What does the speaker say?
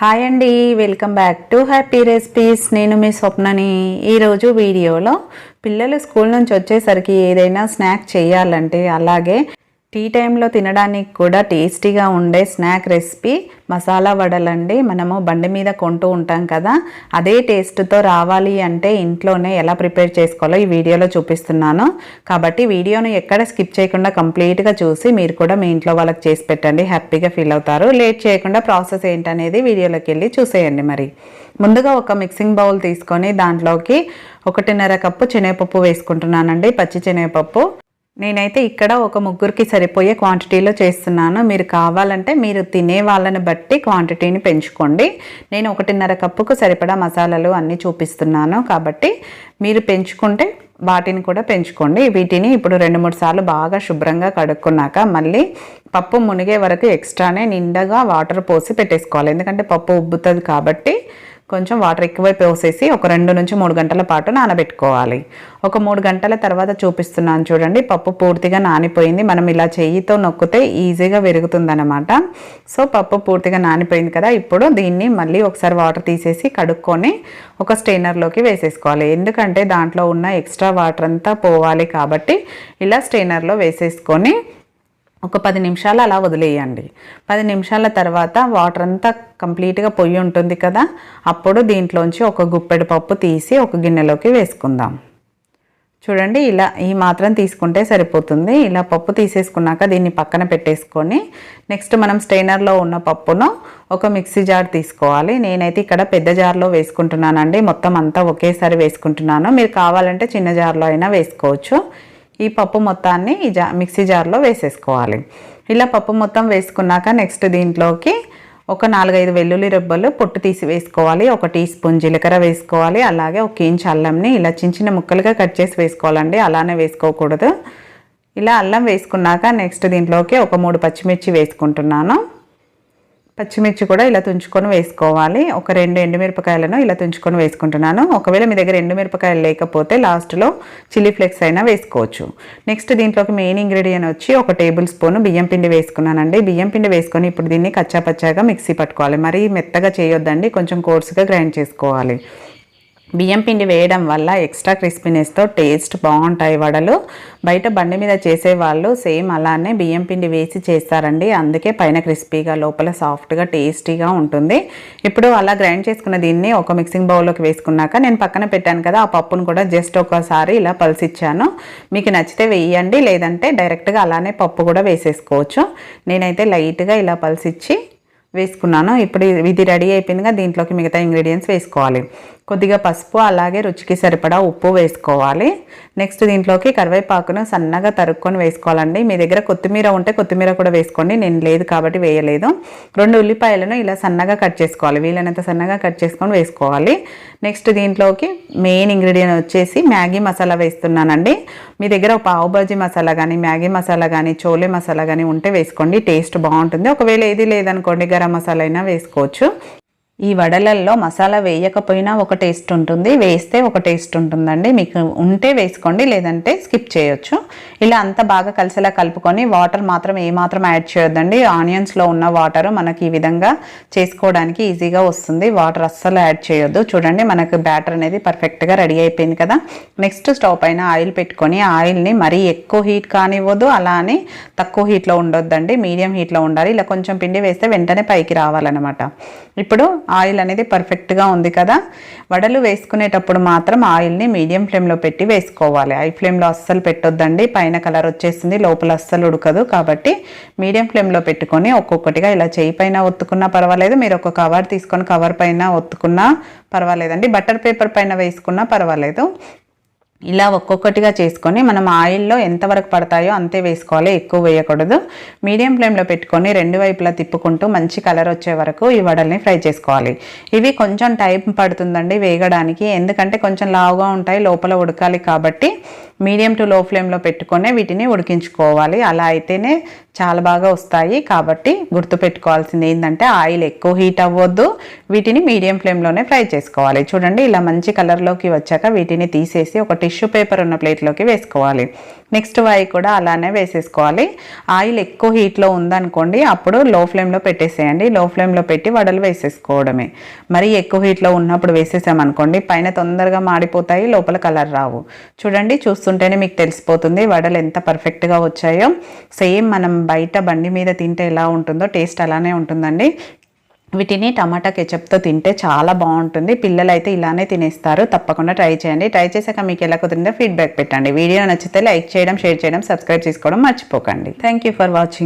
Hi అండి welcome back to happy recipes నేను మీ స్వప్నని. ఈరోజు వీడియోలో పిల్లలు స్కూల్ నుంచి వచ్చేసరికి ఏదైనా స్నాక్ చేయాలంటే అలాగే టీ టైంలో తినడానికి కూడా టేస్టీగా ఉండే స్నాక్ రెసిపీ మసాలా వడలండి. మనము బండి మీద కొంటూ ఉంటాం కదా అదే టేస్ట్తో రావాలి అంటే ఇంట్లోనే ఎలా ప్రిపేర్ చేసుకోవాలో ఈ వీడియోలో చూపిస్తున్నాను. కాబట్టి వీడియోను ఎక్కడ స్కిప్ చేయకుండా కంప్లీట్గా చూసి మీరు కూడా మీ ఇంట్లో వాళ్ళకి చేసి పెట్టండి హ్యాపీగా ఫీల్ అవుతారు. లేట్ చేయకుండా ప్రాసెస్ ఏంటనేది వీడియోలోకి వెళ్ళి చూసేయండి మరి. ముందుగా ఒక మిక్సింగ్ బౌల్ తీసుకొని దాంట్లోకి ఒకటిన్నర కప్పు శనగపప్పు వేసుకుంటున్నానండి పచ్చి శనగపప్పు. నేనైతే ఇక్కడ ఒక ముగ్గురికి సరిపోయే క్వాంటిటీలో చేస్తున్నాను. మీరు కావాలంటే మీరు తినే వాళ్ళని బట్టి క్వాంటిటీని పెంచుకోండి. నేను ఒకటిన్నర కప్పుకు సరిపడా మసాలాలు అన్నీ చూపిస్తున్నాను. కాబట్టి మీరు పెంచుకుంటే వాటిని కూడా పెంచుకోండి. వీటిని ఇప్పుడు రెండు మూడు సార్లు బాగా శుభ్రంగా కడుక్కున్నాక మళ్ళీ పప్పు మునిగే వరకు ఎక్స్ట్రానే నిండగా వాటర్ పోసి పెట్టేసుకోవాలి. ఎందుకంటే పప్పు ఉబ్బుతుంది కాబట్టి కొంచెం వాటర్ ఎక్కువై పోసేసి ఒక రెండు నుంచి మూడు గంటల పాటు నానబెట్టుకోవాలి. ఒక మూడు గంటల తర్వాత చూపిస్తున్నాను చూడండి పప్పు పూర్తిగా నానిపోయింది. మనం ఇలా చెయ్యితో నొక్కితే ఈజీగా విరుగుతుందనమాట సో పప్పు పూర్తిగా నానిపోయింది కదా ఇప్పుడు దీన్ని మళ్ళీ ఒకసారి వాటర్ తీసేసి కడుక్కొని ఒక స్టెయినర్లోకి వేసేసుకోవాలి. ఎందుకంటే దాంట్లో ఉన్న ఎక్స్ట్రా వాటర్ అంతా పోవాలి కాబట్టి ఇలా స్టెయినర్లో వేసేసుకొని ఒక పది నిమిషాలు అలా వదిలేయండి. పది నిమిషాల తర్వాత వాటర్ అంతా కంప్లీట్గా పొయ్యి ఉంటుంది కదా అప్పుడు దీంట్లోంచి ఒక గుప్పెడు పప్పు తీసి ఒక గిన్నెలోకి వేసుకుందాం. చూడండి ఇలా ఈ మాత్రం తీసుకుంటే సరిపోతుంది. ఇలా పప్పు తీసేసుకున్నాక దీన్ని పక్కన పెట్టేసుకొని నెక్స్ట్ మనం స్టెయినర్లో ఉన్న పప్పును ఒక మిక్సీ జార్ తీసుకోవాలి. నేనైతే ఇక్కడ పెద్ద జార్లో వేసుకుంటున్నానండి. మొత్తం అంతా ఒకేసారి వేసుకుంటున్నాను. మీరు కావాలంటే చిన్న జార్లో అయినా వేసుకోవచ్చు. ఈ పప్పు మొత్తాన్ని ఈ జా మిక్సీ జార్లో వేసేసుకోవాలి. ఇలా పప్పు మొత్తం వేసుకున్నాక నెక్స్ట్ దీంట్లోకి ఒక నాలుగైదు వెల్లుల్లి రెబ్బలు పొట్టు తీసి వేసుకోవాలి. ఒక టీ స్పూన్ జీలకర్ర వేసుకోవాలి. అలాగే ఒక ఇంచ్ అల్లంని ఇలా చిన్న చిన్న ముక్కలుగా కట్ చేసి వేసుకోవాలండి. అలానే వేసుకోకూడదు. ఇలా అల్లం వేసుకున్నాక నెక్స్ట్ దీంట్లోకి ఒక మూడు పచ్చిమిర్చి వేసుకుంటున్నాను. పచ్చిమిర్చి కూడా ఇలా తుంచుకొని వేసుకోవాలి. ఒక రెండు ఎండుమిరపకాయలను ఇలా తుంచుకొని వేసుకుంటున్నాను. ఒకవేళ మీ దగ్గర ఎండుమిరపకాయలు లేకపోతే లాస్ట్లో చిల్లీ ఫ్లేక్స్ అయినా వేసుకోవచ్చు. నెక్స్ట్ దీంట్లోకి మెయిన్ ఇంగ్రీడియంట్ వచ్చి ఒక టేబుల్ స్పూన్ బియ్యం పిండి వేసుకున్నానండి. బియ్యం పిండి వేసుకొని ఇప్పుడు దీన్ని కచ్చాపచ్చాగా మిక్సీ పట్టుకోవాలి. మరీ మెత్తగా చేయొద్దండి. కొంచెం కోర్సుగా గ్రైండ్ చేసుకోవాలి. బియ్యం పిండి వేయడం వల్ల ఎక్స్ట్రా క్రిస్పీనెస్తో టేస్ట్ బాగుంటాయి వడలు. బయట బండి మీద చేసేవాళ్ళు సేమ్ అలానే బియ్యం పిండి వేసి చేస్తారండి. అందుకే పైన క్రిస్పీగా లోపల సాఫ్ట్గా టేస్టీగా ఉంటుంది. ఇప్పుడు అలా గ్రైండ్ చేసుకున్న దీన్ని ఒక మిక్సింగ్ బౌల్లోకి వేసుకున్నాక నేను పక్కన పెట్టాను కదా ఆ పప్పును కూడా జస్ట్ ఒకసారి ఇలా పలిసిచ్చాను మీకు నచ్చితే వేయండి లేదంటే డైరెక్ట్గా అలానే పప్పు కూడా వేసేసుకోవచ్చు. నేనైతే లైట్గా ఇలా పలిసిచ్చి వేసుకున్నాను. ఇప్పుడు ఇది రెడీ అయిపోయిందిగా దీంట్లోకి మిగతా ఇంగ్రీడియంట్స్ వేసుకోవాలి. కొద్దిగా పసుపు అలాగే రుచికి సరిపడా ఉప్పు వేసుకోవాలి. నెక్స్ట్ దీంట్లోకి కరివేపాకును సన్నగా తరుక్కొని వేసుకోవాలండి. మీ దగ్గర కొత్తిమీర ఉంటే కొత్తిమీర కూడా వేసుకోండి. నేను లేదు కాబట్టి వేయలేదు. రెండు ఉల్లిపాయలను ఇలా సన్నగా కట్ చేసుకోవాలి. వీలైనంత సన్నగా కట్ చేసుకొని వేసుకోవాలి. నెక్స్ట్ దీంట్లోకి మెయిన్ ఇంగ్రీడియంట్ వచ్చేసి మ్యాగీ మసాలా వేస్తున్నానండి. మీ దగ్గర పావు బాజీ మసాలా కానీ మ్యాగీ మసాలా కానీ చోలే మసాలా కానీ ఉంటే వేసుకోండి. టేస్ట్ బాగుంటుంది. ఒకవేళ ఏది లేదనుకోండి గరం మసాలా అయినా వేసుకోవచ్చు. ఈ వడలల్లో మసాలా వేయకపోయినా ఒక టేస్ట్ ఉంటుంది. వేస్తే ఒక టేస్ట్ ఉంటుందండి. మీకు ఉంటే వేసుకోండి లేదంటే స్కిప్ చేయొచ్చు. ఇలా అంతా బాగా కలిసేలా కలుపుకొని వాటర్ మాత్రం ఏమాత్రం యాడ్ చేయొద్దండి. ఆనియన్స్లో ఉన్న వాటర్ మనకి ఈ విధంగా చేసుకోవడానికి ఈజీగా వస్తుంది. వాటర్ అస్సలు యాడ్ చేయొద్దు. చూడండి మనకు బ్యాటర్ అనేది పర్ఫెక్ట్గా రెడీ అయిపోయింది కదా. నెక్స్ట్ స్టవ్ పైన ఆయిల్ పెట్టుకొని ఆయిల్ని మరీ ఎక్కువ హీట్ కానివ్వదు అలా అని తక్కువ హీట్లో ఉండొద్దండి. మీడియం హీట్లో ఉండాలి. ఇలా కొంచెం పిండి వేస్తే వెంటనే పైకి రావాలన్నమాట. ఇప్పుడు ఆయిల్ అనేది పర్ఫెక్ట్గా ఉంది కదా. వడలు వేసుకునేటప్పుడు మాత్రం ఆయిల్ని మీడియం ఫ్లేమ్లో పెట్టి వేసుకోవాలి. హై ఫ్లేమ్లో అస్సలు పెట్టొద్దండి. పైన కలర్ వచ్చేసింది లోపల అస్సలు ఉడకదు కాబట్టి మీడియం ఫ్లేమ్లో పెట్టుకొని ఒక్కొక్కటిగా ఇలా చేయి పైన ఒత్తుకున్నా పర్వాలేదు మీరు ఒక కవర్ తీసుకొని కవర్ పైన ఒత్తుకున్నా పర్వాలేదండి. బటర్ పేపర్ పైన వేసుకున్నా పర్వాలేదు. ఇలా ఒక్కొక్కటిగా చేసుకొని మనం ఆయిల్లో ఎంతవరకు పడతాయో అంతే వేసుకోవాలి ఎక్కువ వేయకూడదు. మీడియం ఫ్లేమ్లో పెట్టుకొని రెండు వైపులా తిప్పుకుంటూ మంచి కలర్ వచ్చే వరకు ఈ వడల్ని ఫ్రై చేసుకోవాలి. ఇవి కొంచెం టైం పడుతుందండి వేగడానికి ఎందుకంటే కొంచెం లావుగా ఉంటాయి లోపల ఉడకాలి కాబట్టి మీడియం టు లో ఫ్లేమ్లో పెట్టుకునే వీటిని ఉడికించుకోవాలి. అలా అయితేనే చాలా బాగా వస్తాయి. కాబట్టి గుర్తుపెట్టుకోవాల్సింది ఏంటంటే ఆయిల్ ఎక్కువ హీట్ అవ్వద్దు. వీటిని మీడియం ఫ్లేమ్లోనే ఫ్రై చేసుకోవాలి. చూడండి ఇలా మంచి కలర్లోకి వచ్చాక వీటిని తీసేసి ఒక టిష్యూ పేపర్ ఉన్న ప్లేట్లోకి వేసుకోవాలి. నెక్స్ట్ వై కూడా అలానే వేసేసుకోవాలి. ఆయిల్ ఎక్కువ హీట్లో ఉందనుకోండి అప్పుడు లో ఫ్లేమ్లో పెట్టేసేయండి లో ఫ్లేమ్లో పెట్టి వడలు వేసేసుకోవడమే. మరీ ఎక్కువ హీట్లో ఉన్నప్పుడు వేసేసామనుకోండి పైన తొందరగా మాడిపోతాయి లోపల కలర్ రావు. చూడండి చూస్తుంటేనే మీకు తెలిసిపోతుంది వడలు ఎంత పర్ఫెక్ట్గా వచ్చాయో. సేమ్ మనం బయట బండి మీద తింటే ఎలా ఉంటుందో టేస్ట్ అలానే ఉంటుందండి. వీటిని టమాటా కెచప్తో తింటే చాలా బాగుంటుంది. పిల్లలు అయితే ఇలానే తినేస్తారు. తప్పకుండా ట్రై చేయండి. ట్రై చేశాక మీకు ఎలా కుదిరిందో ఫీడ్బ్యాక్ పెట్టండి. వీడియో నచ్చితే లైక్ చేయడం షేర్ చేయడం సబ్స్క్రైబ్ చేసుకోవడం మర్చిపోకండి. Thank you for watching.